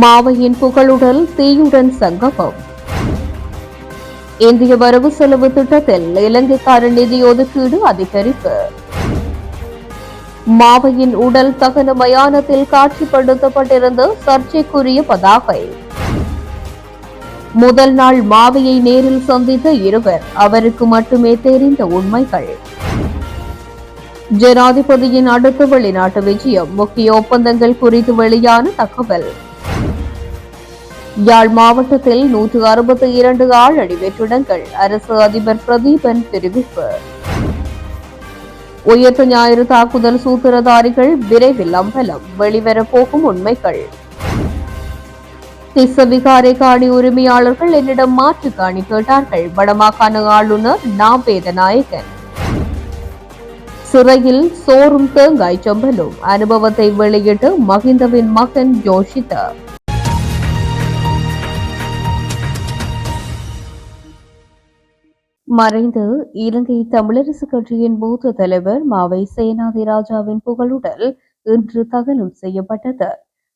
மாவையின் புகழுடல் தீயுடன் சங்கமம். இந்திய வரவு செலவு திட்டத்தில் இலங்கைக்கார நிதி ஒதுக்கீடு அதிகரிப்பு. மாவையின் உடல் தகன மயானத்தில் காட்சிப்படுத்தப்பட்டிருந்த சர்ச்சைக்குரிய பதாகை. முதல் நாள் மாவையை நேரில் சந்தித்த இருவர் அவருக்கு மட்டுமே தெரிந்த உண்மைகள். ஜனாதிபதியின் அடுத்த வெளிநாட்டு விஜயம் முக்கிய ஒப்பந்தங்கள் குறித்து வெளியான தகவல். யாழ் மாவட்டத்தில் நூற்று அறுபத்தி இரண்டு ஆழடி வெற்றிடங்கள் அரசு அதிபர் பிரதீபன் தெரிவிப்பு. உயர்த்த ஞாயிறு தாக்குதல் சூத்திரதாரிகள் விரைவில் அம்பலம். வெளிவரப்போகும் உண்மைகள். திசவிகாரை காணி உரிமையாளர்கள் என்னிடம் மாற்று காணி கேட்டார்கள். வடமாகாண ஆளுநர் நா வேதநாயகன் சிறையில் சோறும் தேங்காய் சொம்பலும். அனுபவத்தை வெளியிட்டு மகிந்தவின் மகன் ஜோஷிதா. மறைந்து இலங்கை தமிழரசு கட்சியின் மூத்த தலைவர் மாவை சேனாதி ராஜாவின் புகழுடல் இன்று தகனம் செய்யப்பட்டது.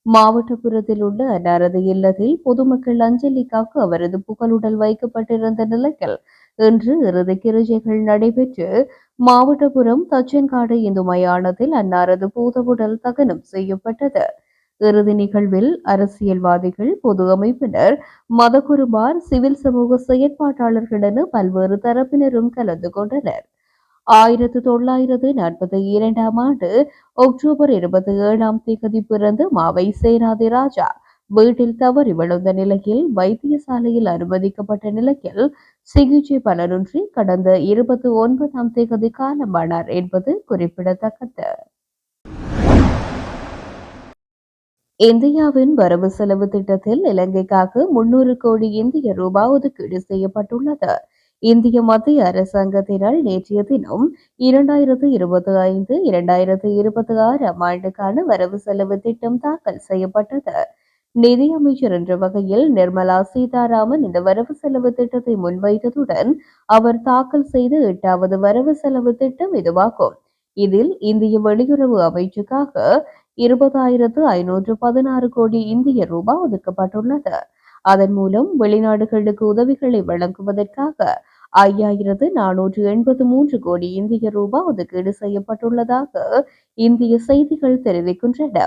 மாவட்டபுரத்தில் உள்ள அன்னாரது இல்லத்தில் பொதுமக்கள் அஞ்சலிக்காக அவரது புகழுடல் வைக்கப்பட்டிருந்த நிலையில் இன்று இறுதி கிருஜைகள் நடைபெற்று மாவட்டபுரம் தச்சன்காடு இந்து மயானத்தில் அன்னாரது பூதவுடல் தகனம் செய்யப்பட்டது. இறுதி நிகழ்வில் அரசியல்வாதிகள் பொது அமைப்பினர் மதகுருமார் சிவில் சமூக செயற்பாட்டாளர்கள் என பல்வேறு தரப்பினரும் கலந்து கொண்டனர். ஆயிரத்து தொள்ளாயிரத்து நாற்பத்தி இரண்டாம் ஆண்டு அக்டோபர் இருபத்தி ஏழாம் தேதி பிறந்த மாவை சேனாதி ராஜா வீட்டில் தவறி விழுந்த நிலையில் வைத்தியசாலையில் அனுமதிக்கப்பட்ட நிலையில் சிகிச்சை பலனின்றி கடந்த இருபத்தி ஒன்பதாம் தேதி காலமானார் என்பது குறிப்பிடத்தக்கது. இந்தியாவின் வரவு செலவு திட்டத்தில் இலங்கைக்காக முன்னூறு கோடி இந்திய ரூபாய் ஒதுக்கீடு செய்யப்பட்டுள்ளது. இந்திய மத்திய அரசாங்கத்தினால் நேற்றைய தினம் இரண்டாயிரத்து இருபத்தி ஐந்து இரண்டாயிரத்து இருபத்தி ஆறாம் ஆண்டுக்கான வரவு செலவு திட்டம் தாக்கல் செய்யப்பட்டது. நிதி அமைச்சர் என்ற வகையில் நிர்மலா சீதாராமன் இந்த வரவு செலவு திட்டத்தை முன்வைத்ததுடன் அவர் தாக்கல் செய்த எட்டாவது வரவு செலவு திட்டம் இதுவாகும். இதில் இந்திய வெளியுறவு அமைச்சுக்காக இருபதாயிரத்து ஐநூற்று பதினாறு கோடி இந்திய ரூபாய் ஒதுக்கப்பட்டுள்ளது. அதன் மூலம் வெளிநாடுகளுக்கு உதவிகளை வழங்குவதற்காக ஐயாயிரத்து நானூற்று எண்பத்து மூன்று கோடி இந்திய ரூபாய் ஒதுக்கீடு செய்யப்பட்டுள்ளதாக இந்திய செய்திகள் தெரிவிக்கின்றன.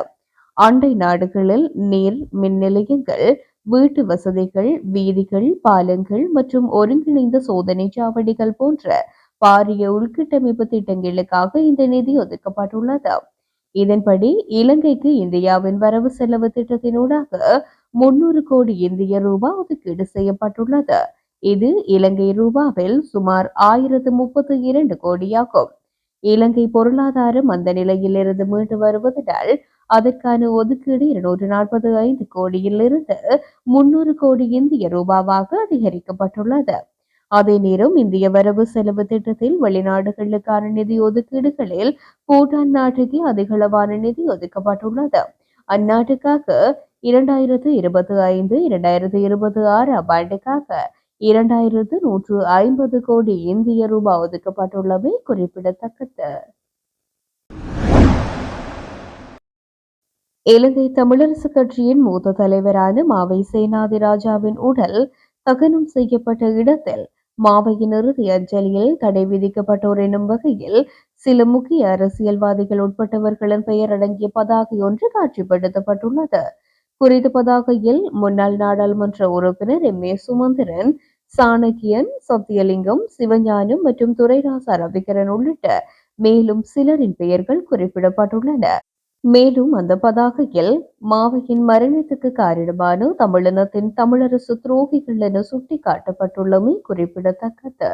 அண்டை நாடுகளில் நீர் மின் நிலையங்கள் வீட்டு வசதிகள் வீதிகள் பாலங்கள் மற்றும் ஒருங்கிணைந்த சோதனை சாவடிகள் போன்ற பாரிய உள்கட்டமைப்பு திட்டங்களுக்காக இந்த நிதி ஒதுக்கப்பட்டுள்ளது. இதன்படி இலங்கைக்கு இந்தியாவின் வரவு செலவு திட்டத்தினூடாக முன்னூறு கோடி இந்திய ரூபாய் ஒதுக்கீடு செய்யப்பட்டுள்ளது. இது இலங்கை ரூபாவில் சுமார் ஆயிரத்து முப்பத்தி இரண்டு கோடியாகும். இலங்கை பொருளாதாரம் அந்த நிலையில் இருந்து மீண்டு வருவதால் அதற்கான ஒதுக்கீடு இருநூற்று நாற்பது ஐந்து கோடியிலிருந்து முன்னூறு கோடி இந்திய ரூபாவாக அதிகரிக்கப்பட்டுள்ளது. அதே நேரம் இந்திய வரவு செலவு திட்டத்தில் வெளிநாடுகளுக்கான நிதி ஒதுக்கீடுகளில் பூட்டான் நாட்டுக்கு அதிகளவான நிதி ஒதுக்கப்பட்டுள்ளது. அந்நாட்டுக்காக இரண்டாயிரத்து இருபத்தி ஐந்து இரண்டாயிரத்து இருபத்தி ஆறாம் ஆண்டுக்காக இரண்டாயிரத்து நூற்று ஐம்பது கோடி இந்திய ரூபாய் ஒதுக்கப்பட்டுள்ளமை குறிப்பிடத்தக்கது. இலங்கை தமிழரசு கட்சியின் மூத்த தலைவரான மாவை சேனாதி ராஜாவின் உடல் தகனம் செய்யப்பட்ட இடத்தில் மாவையின் இறுதி அஞ்சலியில் தடை விதிக்கப்பட்டோர் எனும் வகையில் சில முக்கிய அரசியல்வாதிகள் உட்பட்டவர்களின் பெயர் அடங்கிய பதாகை ஒன்று காட்சிப்படுத்தப்பட்டுள்ளது. குறித்த பதாகையில் முன்னாள் நாடாளுமன்ற உறுப்பினர் எம். ஏ. சுமந்திரன் சாணக்கியன் சத்தியலிங்கம் சிவஞானம் மற்றும் துரைராசா ரவிகரன் உள்ளிட்ட மேலும் சிலரின் பெயர்கள் குறிப்பிடப்பட்டுள்ளன. மேலும் அந்த பதாகையில் மாவையின் மரணத்துக்கு காரணமான தமிழினத்தின் தமிழரசு துரோகிகள் என சுட்டிக்காட்டப்பட்டுள்ளமை குறிப்பிடத்தக்கது.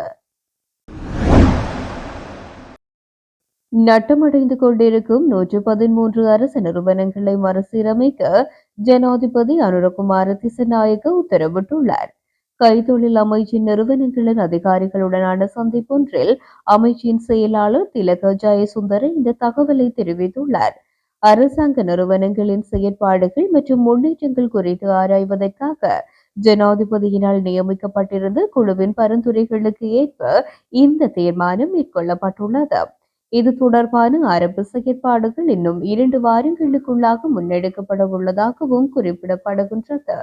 நட்டமடைந்து கொண்டிருக்கும் நூற்று பதிமூன்று அரசு நிறுவனங்களை மறுசீரமைக்க ஜனாதிபதி அனுரகுமார திசநாயக்க உத்தரவிட்டுள்ளார். கைத்தொழில் அமைச்சின் நிறுவனங்களின் அதிகாரிகளுடனான சந்திப்பொன்றில் அமைச்சின் செயலாளர் திலக ஜெயசுந்தர இந்த தகவலை தெரிவித்துள்ளார். அரசாங்க நிறுவனங்களின் செயற்பாடுகள் மற்றும் முன்னேற்றங்கள் குறித்து ஆராய்வதற்காக ஜனாதிபதியினால் நியமிக்கப்பட்டிருந்த குழுவின் பரிந்துரைகளுக்கு ஏற்ப இந்த தீர்மானம் மேற்கொள்ளப்பட்டுள்ளது. இது தொடர்பான அரபு செயற்பாடுகள் இன்னும் இரண்டு வாரங்களுக்குள்ளாக முன்னெடுக்கப்பட உள்ளதாகவும் குறிப்பிடப்படுகின்றது.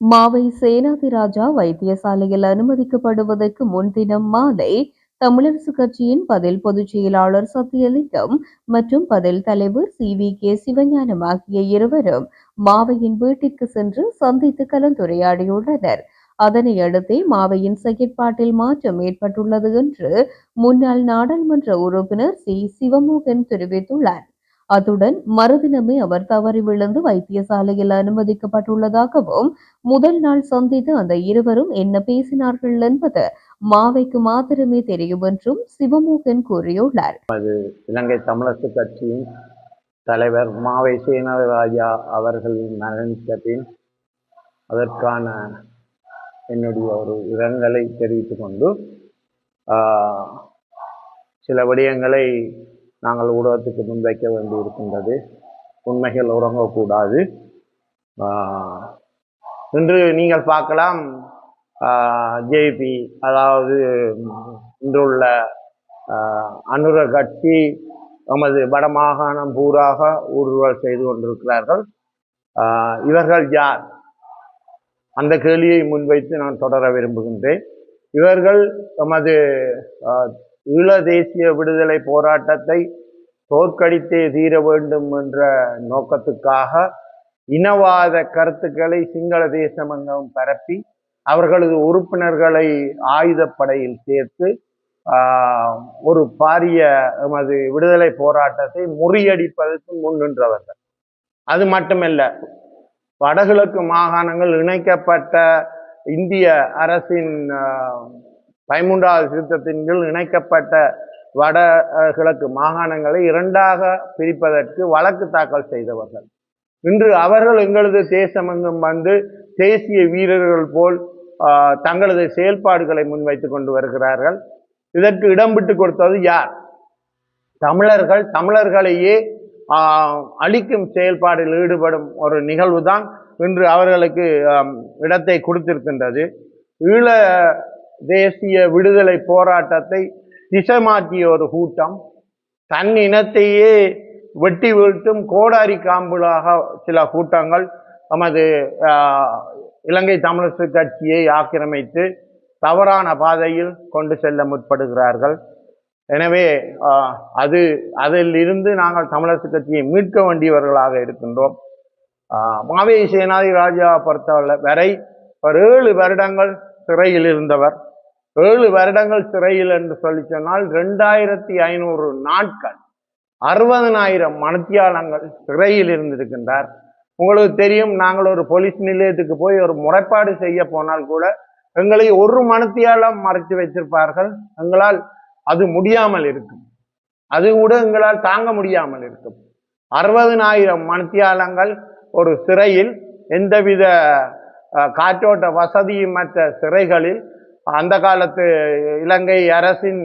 மாவை சேனாதிராஜா வைத்தியசாலையில் அனுமதிக்கப்படுவதற்கு முன்தினம் மாலை தமிழரசு கட்சியின் பதில் பொதுச் செயலாளர் சத்தியலிங்கம் மற்றும் பதில் தலைவர் சி வி கே சிவஞானம் ஆகிய இருவரும் மாவையின் வீட்டிற்கு சென்று சந்தித்து கலந்துரையாடியுள்ளனர். அதனை அடுத்தே மாவையின் செயற்பாட்டில் மாற்றம் ஏற்பட்டுள்ளது என்று முன்னாள் நாடாளுமன்ற உறுப்பினர் சி. சிவமோகன் தெரிவித்துள்ளார். அத்துடன் மறுதினமே அவர் தவறி விழுந்து வைத்தியசாலையில் அனுமதிக்கப்பட்டுள்ளதாகவும் முதல் நாள் சந்தித்து அந்த இருவரும் என்ன பேசினார்கள் என்பது மாவைக்கு மாத்திரமே தெரியும் என்றும் சிவமோகன் கூறியுள்ளார். இலங்கை தமிழரசு கட்சியின் தலைவர் மாவை சேனராஜா அவர்கள் மரணித்த பின் அதற்கான என்னுடைய ஒரு இரங்கலை தெரிவித்துக் கொண்டு சில விடயங்களை நாங்கள் ஊடகத்துக்கு முன்வைக்க வேண்டி இருக்கின்றது உண்மைகள் உறங்கக்கூடாது. இன்று நீங்கள் பார்க்கலாம் ஜேபி அதாவது இன்றுள்ள அனுர கட்சி நமது வடமாகாணம் பூராக ஊடுருவல் செய்து கொண்டிருக்கிறார்கள். இவர்கள் யார்? அந்த கேள்வியை முன்வைத்து நான் தொடர விரும்புகின்றேன். இவர்கள் நமது ஈழ தேசிய விடுதலை போராட்டத்தை தோற்கடித்தே தீர வேண்டும் என்ற நோக்கத்துக்காக இனவாத கருத்துக்களை சிங்கள தேசமெங்கும் பரப்பி அவர்களது உறுப்பினர்களை ஆயுதப்படையில் சேர்த்து ஒரு பாரிய எமது விடுதலை போராட்டத்தை முறியடிப்பதற்கு முன் நின்றவர்கள். அது மட்டுமல்ல வடகிழக்கு மாகாணங்கள் இணைக்கப்பட்ட இந்திய அரசின் பதிமூன்றாவது திருத்தத்தின் கீழ் இணைக்கப்பட்ட வட கிழக்கு மாகாணங்களை இரண்டாக பிரிப்பதற்கு வழக்கு தாக்கல் செய்தவர்கள். இன்று அவர்கள் எங்களது தேசமெங்கும் வந்து தேசிய வீரர்கள் போல் தங்களது செயல்பாடுகளை முன்வைத்து கொண்டு வருகிறார்கள். இதற்கு இடம் விட்டு கொடுத்தது யார்? தமிழர்கள். தமிழர்களையே அழிக்கும் செயல்பாடில் ஈடுபடும் ஒரு நிகழ்வு தான் இன்று அவர்களுக்கு இடத்தை கொடுத்திருக்கின்றது. ஈழ தேசிய விடுதலை போராட்டத்தை திசைமாற்றிய ஒரு கூட்டம். தன் இனத்தையே வெட்டி வீழ்த்தும் கோடாரி காம்புலாக சில கூட்டங்கள் நமது இலங்கை தமிழரசு கட்சியை ஆக்கிரமித்து தவறான பாதையில் கொண்டு செல்ல முற்படுகிறார்கள். எனவே அது அதில் இருந்து நாங்கள் தமிழரசு கட்சியை மீட்க வேண்டியவர்களாக இருக்கின்றோம். மாவே சேனாதி ராஜா பொறுத்தவரை வரை ஒரு ஏழு வருடங்கள் சிறையில் இருந்தவர். ஏழு வருடங்கள் சிறையில் என்று சொல்லி சொன்னால் ரெண்டாயிரத்தி ஐநூறு நாட்கள் அறுபதனாயிரம் மனத்தியாளங்கள் சிறையில் இருந்திருக்கின்றார். உங்களுக்கு தெரியும் நாங்கள் ஒரு போலீஸ் நிலையத்துக்கு போய் ஒரு முறைப்பாடு செய்ய போனால் கூட எங்களை ஒரு மணத்தியாலம் மறைத்து வைத்திருப்பார்கள். எங்களால் அது முடியாமல் இருக்கும். அது கூட எங்களால் தாங்க முடியாமல் இருக்கும். அறுபதனாயிரம் மணத்தியாலங்கள் ஒரு சிறையில் எந்தவித காற்றோட்ட வசதியும் மற்ற சிறைகளில் அந்த காலத்து இலங்கை அரசின்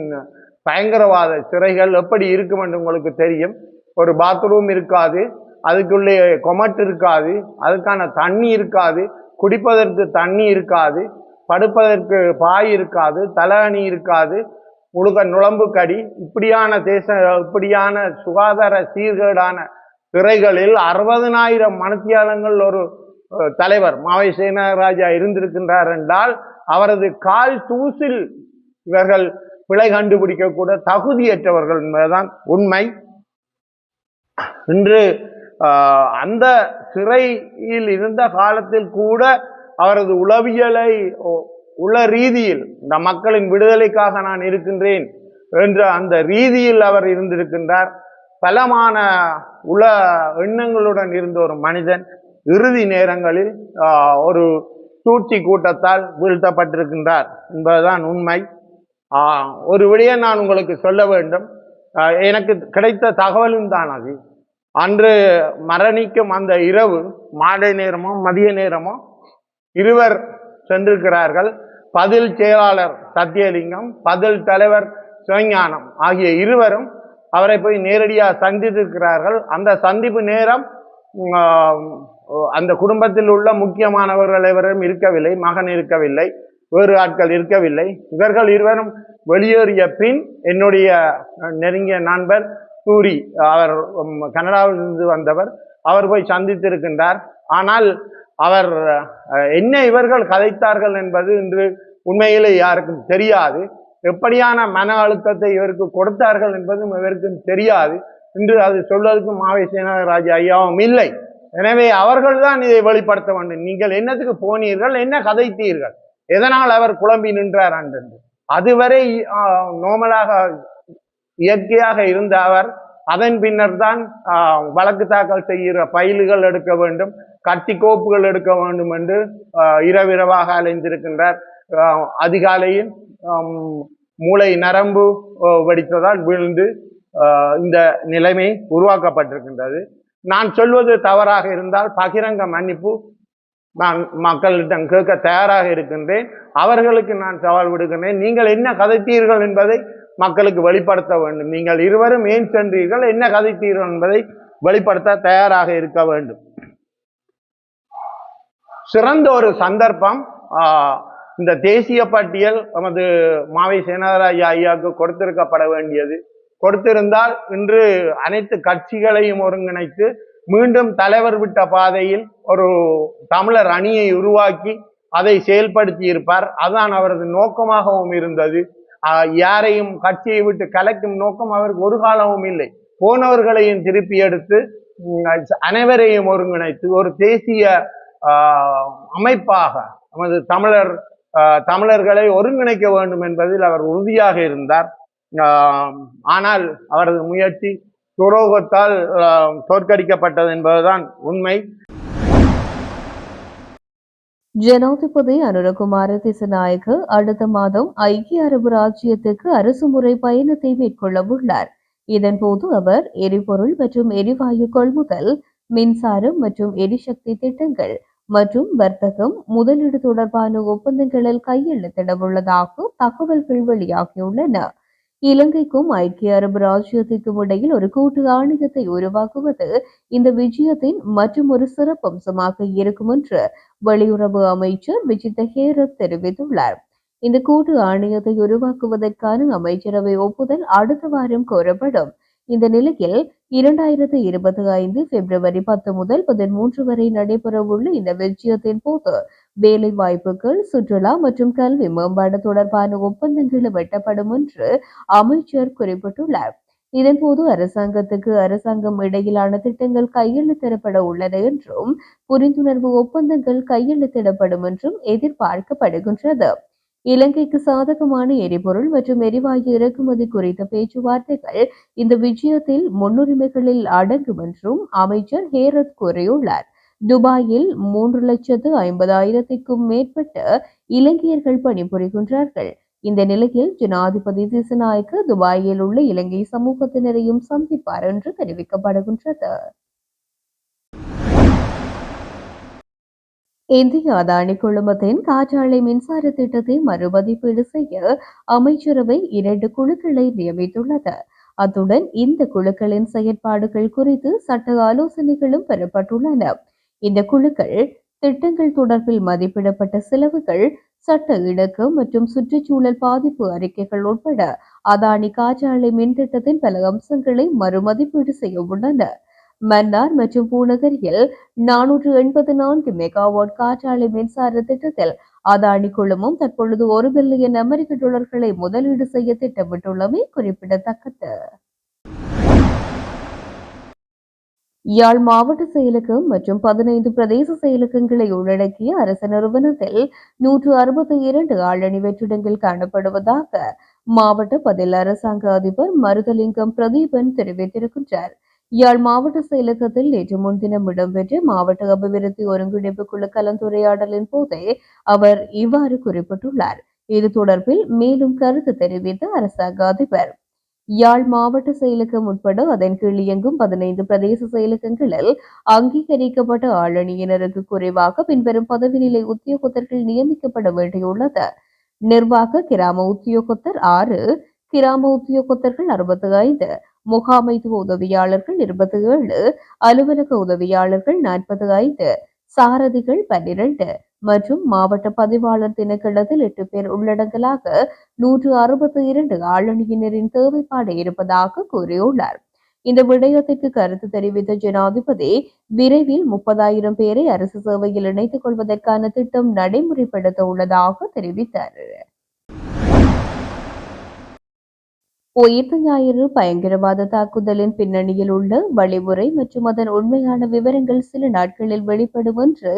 பயங்கரவாத சிறைகள் எப்படி இருக்கும் என்று உங்களுக்கு தெரியும். ஒரு பாத்ரூம் இருக்காது. அதுக்குள்ளே கொமட் இருக்காது அதுக்கான தண்ணி இருக்காது குடிப்பதற்கு தண்ணி இருக்காது படுப்பதற்கு பாய் இருக்காது தலகணி இருக்காது முழுக்க நுழம்பு கடி இப்படியான தேச இப்படியான சுகாதார சீர்கேடான துறைகளில் அறுபதனாயிரம் மனத்தியாளங்கள் ஒரு தலைவர் மாவை சேனராஜா இருந்திருக்கின்றார் என்றால் அவரது கால் தூசில் இவர்கள் பிழை கண்டுபிடிக்கக்கூட தகுதியற்றவர்கள் என்பதுதான் உண்மை. இன்று அந்த சிறையில் இருந்த காலத்தில் கூட அவரது உளவியலை உள்ள ரீதியில் இந்த மக்களின் விடுதலைக்காக நான் இருக்கின்றேன் என்ற அந்த ரீதியில் அவர் இருந்திருக்கின்றார். பலமான உள எண்ணங்களுடன் இருந்த ஒரு மனிதன் இறுதி நேரங்களில் ஒரு சூழ்ச்சி கூட்டத்தால் வீழ்த்தப்பட்டிருக்கின்றார் என்பதுதான் உண்மை. ஒரு விடயம் நான் உங்களுக்கு சொல்ல வேண்டும். எனக்கு கிடைத்த தகவலும் தான் அது. அன்று மரணிக்கும் அந்த இரவு மாலை நேரமோ மதிய நேரமோ இருவர் சென்றிருக்கிறார்கள். பதில் செயலாளர் சத்தியலிங்கம் பதில் தலைவர் சிவஞானம் ஆகிய இருவரும் அவரை போய் நேரடியாக சந்தித்திருக்கிறார்கள். அந்த சந்திப்பு நேரம் அந்த குடும்பத்தில் உள்ள முக்கியமானவர்கள் எவரும் இருக்கவில்லை மகன் இருக்கவில்லை வேறு ஆட்கள் இருக்கவில்லை. இவர்கள் இருவரும் வெளியேறிய பின் என்னுடைய நெருங்கிய நண்பர் சூரி அவர் கனடாவிலிருந்து வந்தவர். அவர் போய் சந்தித்திருக்கின்றார். ஆனால் அவர் என்ன இவர்கள் கதைத்தார்கள் என்பது இன்று உண்மையிலே யாருக்கும் தெரியாது. எப்படியான மன அழுத்தத்தை இவருக்கு கொடுத்தார்கள் என்பதும் இவருக்கும் தெரியாது. இன்று அது சொல்வதற்கு மாவை சேனராஜ் ஐயாவும் இல்லை. எனவே அவர்கள் தான் இதை வெளிப்படுத்த வேண்டும். நீங்கள் என்னத்துக்கு போனீர்கள்? என்ன கதைத்தீர்கள்? எதனால் அவர் குழம்பி நின்றார் அன்றென்று அதுவரை நோமலாக இயற்கையாக இருந்த அவர் அதன் பின்னர் தான் வழக்கு தாக்கல் செய்கிற பயில்கள் எடுக்க வேண்டும் கட்டி கோப்புகள் எடுக்க வேண்டும் என்று இரவிரவாக அலைந்திருக்கின்றார். அதிகாலையில் மூளை நரம்பு வெடித்ததால் விழுந்து இந்த நிலைமை உருவாக்கப்பட்டிருக்கின்றது. நான் சொல்வது தவறாக இருந்தால் பகிரங்க மன்னிப்பு நான் மக்களிடம் கேட்க தயாராக இருக்கின்றேன். அவர்களுக்கு நான் சவால் விடுகின்றேன். நீங்கள் என்ன கதைத்தீர்கள் என்பதை மக்களுக்கு வெளிப்படுத்த வேண்டும். நீங்கள் இருவரும் ஏன் சென்றீர்கள்? என்ன கதைத்தீர்கள் என்பதை வெளிப்படுத்த தயாராக இருக்க வேண்டும். சிறந்த ஒரு சந்தர்ப்பம் இந்த தேசிய பட்டியல் நமது மாவை சேனாராஜா ஐயாவுக்கு கொடுத்திருக்கப்பட வேண்டியது. கொடுத்திருந்தால் இன்று அனைத்து கட்சிகளையும் ஒருங்கிணைத்து மீண்டும் தலைவர் விட்ட பாதையில் ஒரு தமிழர் அணியை உருவாக்கி அதை செயல்படுத்தி இருப்பார் அதான் அவரது நோக்கமாகவும் இருந்தது. யாரையும் கட்சியை விட்டு கலைக்கும் நோக்கம் அவருக்கு ஒரு காலமும் இல்லை. போனவர்களையும் திருப்பி எடுத்து அனைவரையும் ஒருங்கிணைத்து ஒரு தேசிய அமைப்பாக நமது தமிழர் தமிழர்களை ஒருங்கிணைக்க வேண்டும் என்பதில் அவர் உறுதியாக இருந்தார். ஆனால் அவரது முயற்சி துரோகத்தால் தோற்கடிக்கப்பட்டது என்பதுதான் உண்மை. ஜனாதிபதி அனுரகுமார திசநாயக அடுத்த மாதம் ஐக்கிய அரபு ராஜ்யத்துக்கு அரசுமுறை பயணத்தை மேற்கொள்ள உள்ளார். இதன்போது அவர் எரிபொருள் மற்றும் எரிவாயு கொள்முதல் மின்சாரம் மற்றும் எரிசக்தி திட்டங்கள் மற்றும் வர்த்தகம் முதலீடு தொடர்பான ஒப்பந்தங்களில் கையெழுத்திட உள்ளதாக தகவல்கள் வெளியாகியுள்ளன. இலங்கைக்கும் ஐக்கிய அரபு ராஜ்யத்திற்கும் இடையில் ஒரு கூட்டு ஆணையத்தை உருவாக்குவது இந்த விஜயத்தின் மற்றும் ஒரு சிறப்பம்சமாக இருக்கும் என்று வெளியுறவு அமைச்சர் விஜித ஹேரத் தெரிவித்துள்ளார். இந்த கூட்டு ஆணையத்தை உருவாக்குவதற்கான அமைச்சரவை ஒப்புதல் அடுத்த வாரம் கோரப்படும். இந்த நிலையில் இரண்டாயிரத்தி இருபத்தி ஐந்து பிப்ரவரி பத்து முதல் பதிமூன்று வரை நடைபெறவுள்ள இந்த விஜயத்தின் போது வேலை வாய்ப்புகள் சுற்றுலா மற்றும் கல்வி மேம்பாடு தொடர்பான ஒப்பந்தங்களும் வெட்டப்படும் என்று அமைச்சர் குறிப்பிட்டுள்ளார். இதன்போது அரசாங்கத்துக்கு அரசாங்கம் இடையிலான திட்டங்கள் கையெழுத்திடப்பட உள்ளன என்றும் புரிந்துணர்வு ஒப்பந்தங்கள் கையெழுத்திடப்படும் என்றும் எதிர்பார்க்கப்படுகின்றது. இலங்கைக்கு சாதகமான எரிபொருள் மற்றும் எரிவாயு இறக்குமதி குறித்த பேச்சுவார்த்தைகள் இந்த விஜயத்தில் முன்னுரிமைகளில் அடங்கும் என்றும் அமைச்சர் ஹேரத் கூறியுள்ளார். துபாயில் மூன்று லட்சத்து ஐம்பதாயிரத்திற்கும் மேற்பட்ட இலங்கையர்கள் பணிபுரிகின்றார்கள். இந்த நிலையில் ஜனாதிபதி திசநாயக்க துபாயில் உள்ள இலங்கை சமூகத்தினரையும் சந்திப்பார் என்று தெரிவிக்கப்படுகின்றது. இந்திய அதானி குழுமத்தின் காற்றாலை மின்சார திட்டத்தை மறுமதிப்பீடு செய்ய அமைச்சரவை இரண்டு குழுக்களை நியமித்துள்ளது. அத்துடன் இந்த குழுக்களின் செயற்பாடுகள் குறித்து சட்ட ஆலோசனைகளும் பெறப்பட்டுள்ளன. இந்த குழுக்கள் திட்டங்கள் தொடர்பில் மதிப்பிடப்பட்ட செலவுகள் சட்ட இணக்கம் மற்றும் சுற்றுச்சூழல் பாதிப்பு அறிக்கைகள் உட்பட அதானி காற்றாலை மின் திட்டத்தின் பல அம்சங்களை மறுமதிப்பீடு செய்ய உள்ளன. மன்னார் மற்றும் பூநகரியில் நானூற்று எண்பது நான்கு மெகாவாட் காற்றாலை மின்சார திட்டத்தில் அதானி குழுமம் தற்பொழுது ஒரு பில்லியன் அமெரிக்க டாலர்களை முதலீடு செய்ய திட்டமிட்டுள்ளமை குறிப்பிடத்தக்கது. யாழ் மாவட்ட செயலகம் மற்றும் பதினைந்து பிரதேச செயலகங்களை உள்ளடக்கிய அரசு நிறுவனத்தில் நூற்று அறுபத்தி இரண்டு ஆளணி வெற்றிடங்கள் காணப்படுவதாக மாவட்ட பதில் அரசாங்க அதிபர் மருதலிங்கம் பிரதீபன் தெரிவித்திருக்கின்றார். யாழ் மாவட்ட செயலகத்தில் நேற்று முன்தினம் இடம்பெற்ற மாவட்ட அபிவிருத்தி ஒருங்கிணைப்பு குழு கலந்துரையாடலின் போதே அவர் இவ்வாறு குறிப்பிட்டுள்ளார். இது தொடர்பில் மேலும் கருத்து தெரிவித்த அரசாங்க அதிபர் யாழ் மாவட்ட செயலகம் உட்பட அதன் கீழ் இயங்கும் பதினைந்து பிரதேச செயலகங்களில் அங்கீகரிக்கப்பட்ட ஆளணியினருக்கு குறைவாக பின்வரும் பதவி நிலை உத்தியோகத்தர்கள் நியமிக்கப்பட வேண்டியுள்ளது. நிர்வாக கிராம உத்தியோகத்தர் ஆறு கிராம உத்தியோகத்தர்கள் அறுபத்தி ஐந்து முகாமைத்துவ உதவியாளர்கள் இருபத்தி ஏழு அலுவலக உதவியாளர்கள் நாற்பத்தி ஐந்து சாரதிகள் பன்னிரண்டு மற்றும் மாவட்ட பதிவாளர் திணைக்களத்தில் எட்டு பேர் உள்ளடங்கலாக நூற்று அறுபத்தி இரண்டு ஆளணியினரின் தேவைப்பாடு இருப்பதாக கூறியுள்ளார். இந்த விடயத்திற்கு கருத்து தெரிவித்த ஜனாதிபதி விரைவில் முப்பதாயிரம் பேரை அரசு சேவையில் இணைத்துக் கொள்வதற்கான திட்டம் நடைமுறைப்படுத்த உள்ளதாக தெரிவித்தார். உயிர்த்த ஞாயிறு பயங்கரவாத தாக்குதலின் பின்னணியில் உள்ள வழிமுறை மற்றும் அதன் உண்மையான விவரங்கள் சில நாட்களில் வெளிப்படும் என்று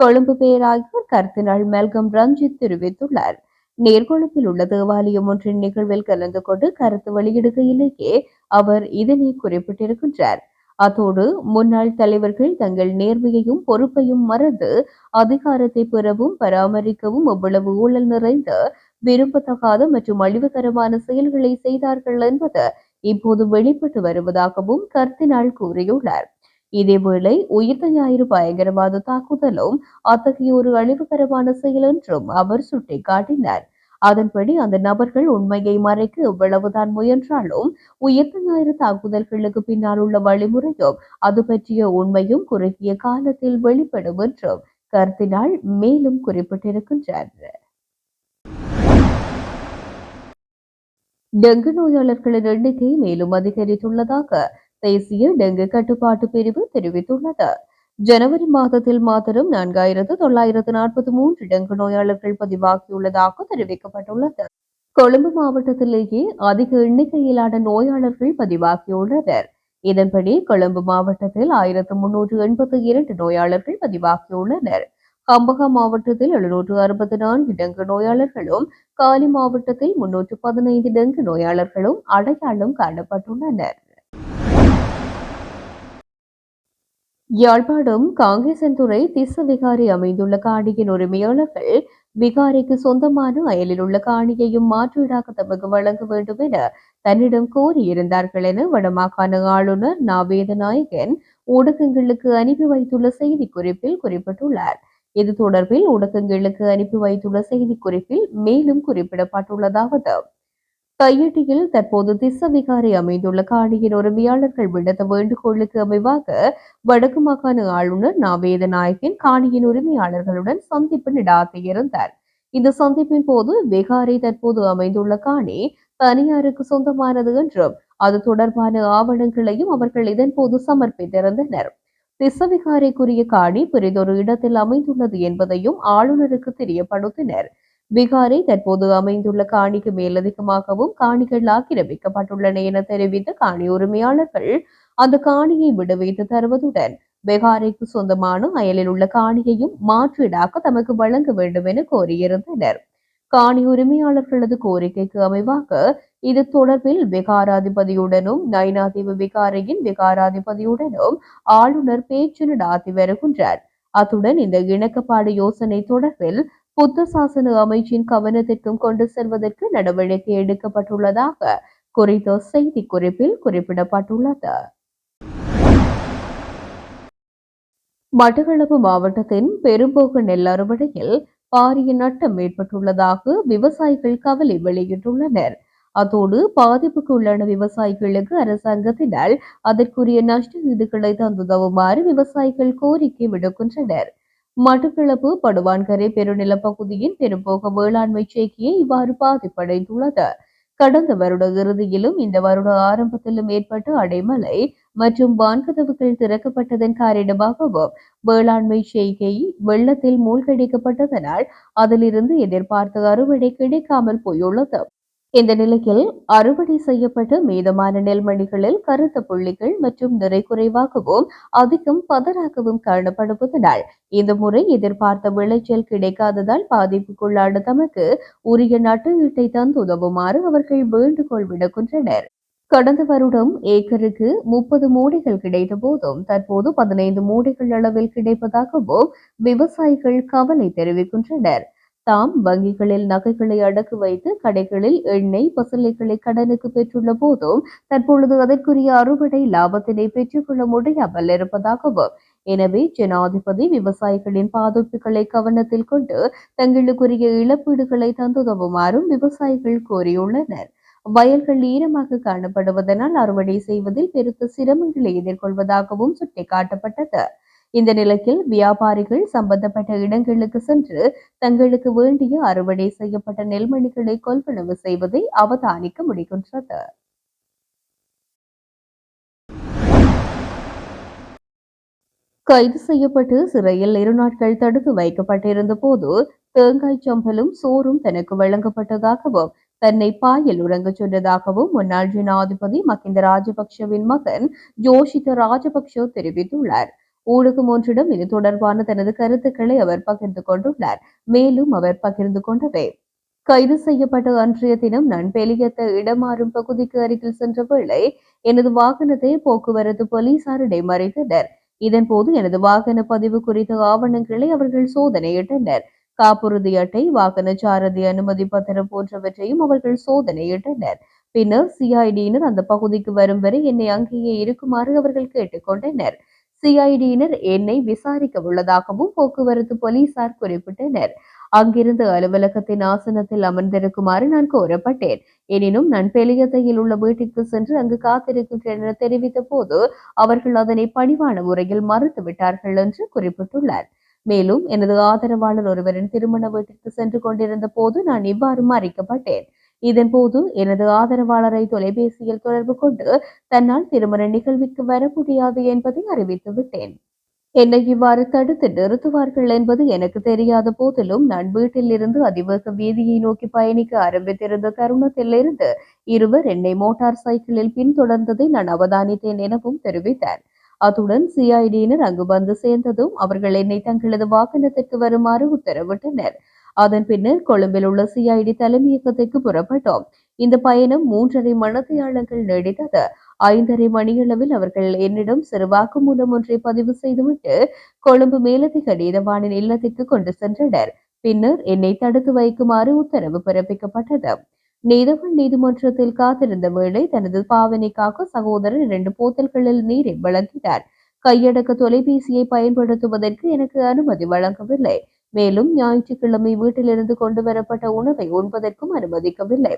கொழும்பு பேராயர் கர்தினால் மெல்கம் ரஞ்சித் தெரிவித்துள்ளார். நேர்கொழும்பில் உள்ள தேவாலயம் ஒன்றின் நிகழ்வில் கலந்து கொண்டு கருத்து வெளியிடுகையிலேயே அவர் இதனை குறிப்பிட்டிருக்கின்றார். அத்தோடு முன்னாள் தலைவர்கள் தங்கள் நேர்மையையும் பொறுப்பையும் மறந்து அதிகாரத்தை பெறவும் பராமரிக்கவும் எவ்வளவு ஊழல் நிறைந்த விரும்பத்தகாத மற்றும் அழிவுகரமான செயல்களை செய்தார்கள் என்பது இப்போது வெளிப்பட்டு வருவதாகவும் கர்த்தினால் கூறியுள்ளார். இதேவேளை உயிர்த்த ஞாயிறு பயங்கரவாத தாக்குதலும் அத்தகைய ஒரு அழிவுகரமான செயல் என்றும் அவர் சுட்டிக்காட்டினார். அதன்படி அந்த நபர்கள் உண்மையை மறைக்க எவ்வளவுதான் முயன்றாலும் உயிர்த்த ஞாயிறு தாக்குதல்களுக்கு பின்னால் உள்ள வழிமுறையும் அது பற்றிய உண்மையும் குறுகிய காலத்தில் வெளிப்படும் என்றும் கருத்தினால் மேலும் குறிப்பிட்டிருக்கின்றார். டெங்கு நோயாளர்களின் எண்ணிக்கை மேலும் அதிகரித்துள்ளதாக தேசிய டெங்கு கட்டுப்பாட்டு பிரிவு தெரிவித்துள்ளது. ஜனவரி மாதத்தில் மாத்திரம் நான்காயிரத்து தொள்ளாயிரத்து நாற்பத்தி மூன்று டெங்கு நோயாளர்கள் பதிவாகியுள்ளதாக தெரிவிக்கப்பட்டுள்ளது. கொழும்பு மாவட்டத்திலேயே அதிக எண்ணிக்கையிலான நோயாளர்கள் பதிவாகியுள்ளனர். இதன்படி கொழும்பு மாவட்டத்தில் ஆயிரத்து முன்னூற்று எண்பத்தி இரண்டு நோயாளர்கள் பதிவாகியுள்ளனர். கம்பகா மாவட்டத்தில் எழுநூற்று அறுபத்தி நான்கு டெங்கு நோயாளர்களும் காலி மாவட்டத்தில் முன்னூற்று பதினைந்து டெங்கு நோயாளர்களும் அடையாளம் காணப்பட்டுள்ளனர். யாழ்ப்பாணம் காங்கேசன்துறை திச விகாரி அமைந்துள்ள காணியின் உரிமையாளர்கள் விகாரிக்கு சொந்தமான அயலில் உள்ள காணியையும் மாற்றீடாக தமக்கு வழங்க வேண்டும் என தன்னிடம் கோரியிருந்தார்கள் என வடமாகாண ஆளுநர் நாவேத நாயகன் ஊடகங்களுக்கு அனுப்பி வைத்துள்ள செய்திக்குறிப்பில் குறிப்பிட்டுள்ளார். இது தொடர்பில் ஊடகங்களுக்கு அனுப்பி வைத்துள்ள செய்திக்குறிப்பில் மேலும் குறிப்பிடப்பட்டுள்ளதாவது. கையெட்டியில் தற்போது திசவிகாரி அமைந்துள்ள காணியின் உரிமையாளர்கள் விடுத்த வேண்டுகோளுக்கு அமைவாக வடக்கு மாகாண ஆளுநர் நாவேத நாயகன் காணியின் உரிமையாளர்களுடன் சந்திப்பு நடாத்தியிருந்தார் இந்த சந்திப்பின் போது விகாரை தற்போது அமைந்துள்ள காணி தனியாருக்கு சொந்தமானது என்றும் அது தொடர்பான ஆவணங்களையும் அவர்கள் இதன் போது சமர்ப்பித்திருந்தனர். திசவிகாரைக்குரிய காணி பெரிதொரு இடத்தில் அமைந்துள்ளது என்பதையும் ஆளுநருக்கு தெரியப்படுத்தினர். விகாரை தற்போது அமைந்துள்ள காணிக்கு மேலதிகமாகவும் காணிகள் ஆக்கிரமிக்கப்பட்டுள்ளன என தெரிவித்த காணி உரிமையாளர்கள் அந்த காணியை விடுவித்து தருவதுடன் பெகாரைக்கு சொந்தமான அயலில் உள்ள காணியையும் மாற்றீடாக தமக்கு வழங்க வேண்டும் என கோரியிருந்தனர். காணி உரிமையாளர்களது கோரிக்கைக்கு அமைவாக இது தொடர்பில் விகாராதிபதியுடனும் நைனாதீவு விகாரையின் விகாராதிபதியுடனும் ஆளுநர் பேச்சு நடாத்தி வருகின்றார். அத்துடன் இந்த இணக்கப்பாடு யோசனை தொடர்பில் புத்த சாசன அமைச்சின் கவனத்திற்கும் கொண்டு செல்வதற்கு நடவடிக்கை எடுக்கப்பட்டுள்ளதாக குறித்த செய்திக்குறிப்பில் குறிப்பிடப்பட்டுள்ளது. மட்டக்களப்பு மாவட்டத்தின் பெரும்போக்கு நெல் அறுவடையில் பாரிய நட்டம் ஏற்பட்டுள்ளதாக விவசாயிகள் கவலை வெளியிட்டுள்ளனர். அதோடு பாதிப்புக்கு உள்ளான விவசாயிகளுக்கு அரசாங்கத்தினால் அதற்குரிய நஷ்ட நிதிகளை தந்துதவுமாறு விவசாயிகள் கோரிக்கை விடுக்கின்றனர். மட்டக்களப்பு படுவான்கரை பெருநில பகுதியின் பெரும்போக வேளாண்மை சேக்கியை இவ்வாறு பாதிப்படைந்துள்ளது. கடந்த வருட இறுதியிலும் இந்த வருட ஆரம்பத்திலும் ஏற்பட்ட அடைமலை மற்றும் வான்கதவுகள் திறக்கப்பட்டதன் காரணமாகவும் வேளாண்மை செய்கை வெள்ளத்தில் மூழ்கடிக்கப்பட்டதனால் அதிலிருந்து எதிர்பார்த்த அறுவடை கிடைக்காமல் போயுள்ளது. இந்த நிலையில் அறுவடை செய்யப்பட்ட மீதமான நெல்மணிகளில் கருத்த புள்ளிகள் மற்றும் நிறை குறைவாகவும் அதிகம் பதறாகவும் காணப்படுவதனால் இந்த முறை எதிர்பார்த்த விளைச்சல் கிடைக்காததால் பாதிப்புக்குள்ளான தமக்கு உரிய நட்டஈட்டை தந்து உதவுமாறு அவர்கள் வேண்டுகோள் விடுக்கின்றனர். கடந்த வருடம் ஏக்கருக்கு முப்பது மூடைகள் கிடைத்த போதும் தற்போது பதினைந்து மூடைகள் அளவில் கிடைப்பதாகவும் விவசாயிகள் கவலை தெரிவிக்கின்றனர். தாம் வங்கிகளில் நகைகளை அடக்கு வைத்து கடைகளில் எண்ணெய் பசலைகளை கடனுக்கு பெற்றுள்ள போதும் தற்பொழுது அதற்குரிய அறுவடை லாபத்தினை பெற்றுக்கொள்ள முடியாமல் இருப்பதாகவும் எனவே ஜனாதிபதி விவசாயிகளின் பாதிப்புகளை கவனத்தில் கொண்டு தங்களுக்குரிய இழப்பீடுகளை தந்துதவுமாறும் விவசாயிகள் கோரியுள்ளனர். வயல்கள் ஈரமாக காணப்படுவதனால் அறுவடை செய்வதில் பெருத்த சிரமங்களை எதிர்கொள்வதாகவும் சுட்டிக்காட்டப்பட்டது. இந்த நிலையில் வியாபாரிகள் சம்பந்தப்பட்ட இடங்களுக்கு சென்று தங்களுக்கு வேண்டிய அறுவடை செய்யப்பட்ட நெல்மணிகளை கொள்வனவு செய்வதை அவதானிக்க முடிகின்றது. கைது செய்யப்பட்டு சிறையில் இரு நாட்கள் தடுத்து வைக்கப்பட்டிருந்த போது தேங்காய் சம்பலும் சோறும் தனக்கு வழங்கப்பட்டதாகவும் தன்னை பாயில் உறங்கச் சொன்னதாகவும் முன்னாள் ஜனாதிபதி மகிந்த ராஜபக்ஷவின் மகன் ஜோஷித ராஜபக்ஷ தெரிவித்துள்ளார். ஊடகம் ஒன்றிடம் இது தொடர்பான தனது கருத்துக்களை அவர் பகிர்ந்து கொண்டுள்ளார். மேலும் அவர் பகிர்ந்து கொண்டவை கைது செய்யப்பட்ட அன்றைய தினம் நான் பெலியத்த இடமாறும் பகுதிக்கு அருகில் சென்ற வேளை எனது வாகனத்தை போக்குவரத்து போலீசார் மறைத்தனர். இதன்போது எனது வாகன பதிவு குறித்த ஆவணங்களை அவர்கள் சோதனையிட்டனர். காப்புறுதி அட்டை வாகன சாரதி அனுமதி பத்திரம் போன்றவற்றையும் அவர்கள் சோதனையிட்டனர். பின்னர் சிஐடியினர் அந்த பகுதிக்கு வரும் வரை என்னை அங்கேயே இருக்குமாறு அவர்கள் கேட்டுக்கொண்டனர் சிஐடியினர் என்னை விசாரிக்க உள்ளதாகவும் போக்குவரத்து போலீசார் குறிப்பிட்டனர். அங்கிருந்து அலுவலகத்தின் ஆசனத்தில் அமர்ந்திருக்குமாறு நான் கோரப்பட்டேன். எனினும் நான் பெலியத்தையில் உள்ள வீட்டிற்கு சென்று அங்கு காத்திருக்கின்றேன் என தெரிவித்த போது அவர்கள் அதனை பணிவான முறையில் மறுத்து விட்டார்கள் என்று குறிப்பிட்டுள்ளார். மேலும் எனது ஆதரவாளர் ஒருவரின் திருமண வீட்டிற்கு சென்று கொண்டிருந்த போது நான் இவ்வாறு மறைக்கப்பட்டேன். இதன்போது எனது ஆதரவாளரை தொலைபேசியில் தொடர்பு கொண்டு தன்னால் திருமண நிகழ்விற்கு வர முடியாது என்பதை அறிவித்து விட்டேன் என்னை இவ்வாறு தடுத்து நிறுத்துவார்கள் என்பது எனக்கு தெரியாத போதிலும் நான் வீட்டில் இருந்து அதிவேக வீதியை நோக்கி பயணிக்க ஆரம்பித்திருந்த தருணத்தில் இருந்து இருவர் என்னை மோட்டார் சைக்கிளில் பின்தொடர்ந்ததை நான் அவதானித்தேன் எனவும் தெரிவித்தார். அத்துடன் சிஐடியினர் அங்கு வந்து சேர்ந்ததும் அவர்கள் என்னை தங்களது வாகனத்திற்கு வருமாறு உத்தரவிட்டனர். அதன் பின்னர் கொழும்பில் உள்ள சிஐடி தலைமையகத்திற்கு புறப்பட்டோம். இந்த பயணம் மூன்றரை மணத்தியாளங்கள் நீடித்தது. ஐந்தரை மணியளவில் அவர்கள் என்னிடம் சிறு வாக்குமூலம் ஒன்றை பதிவு செய்துவிட்டு கொழும்பு மேலதிக நீதவானின் இல்லத்திற்கு கொண்டு சென்றனர். பின்னர் என்னை தடுத்து வைக்குமாறு உத்தரவு பிறப்பிக்கப்பட்டது. நீதவன் நீதிமன்றத்தில் காத்திருந்த வேளை தனது பாவனைக்காக சகோதரர் இரண்டு போத்தல்களில் நீரை வழங்கினார். கையடக்க தொலைபேசியை பயன்படுத்துவதற்கு எனக்கு அனுமதி வழங்கவில்லை. மேலும் ஞாயிற்றுக்கிழமை வீட்டிலிருந்து கொண்டு வரப்பட்ட உணவை உண்பதற்கும் அனுமதிக்கவில்லை.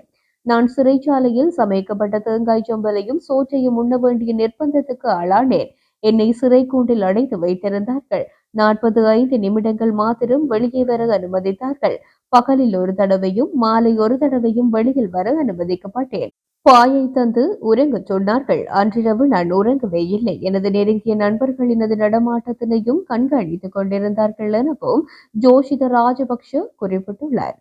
நான் சிறைச்சாலையில் சமைக்கப்பட்ட தேங்காய் சம்பலையும் சோற்றையும் உண்ண வேண்டிய நிர்பந்தத்துக்கு ஆளானேன். என்னை சிறை கூண்டில் அடைத்து வைத்திருந்தார்கள். நாற்பது ஐந்து நிமிடங்கள் மாத்திரம் வெளியே வர அனுமதித்தார்கள். பகலில் ஒரு தடவையும் மாலை ஒரு தடவையும் வெளியில் வர அனுமதிக்கப்பட்டேன். பாயை தந்து உறங்க சொன்னார்கள். அன்றிரவு நான் உறங்கவே இல்லை. எனது நெருங்கிய நண்பர்கள் எனது நடமாட்டத்தினையும் கண்காணித்துக் கொண்டிருந்தார்கள் எனவும் ஜோஷித ராஜபக்ஷ குறிப்பிட்டுள்ளார்.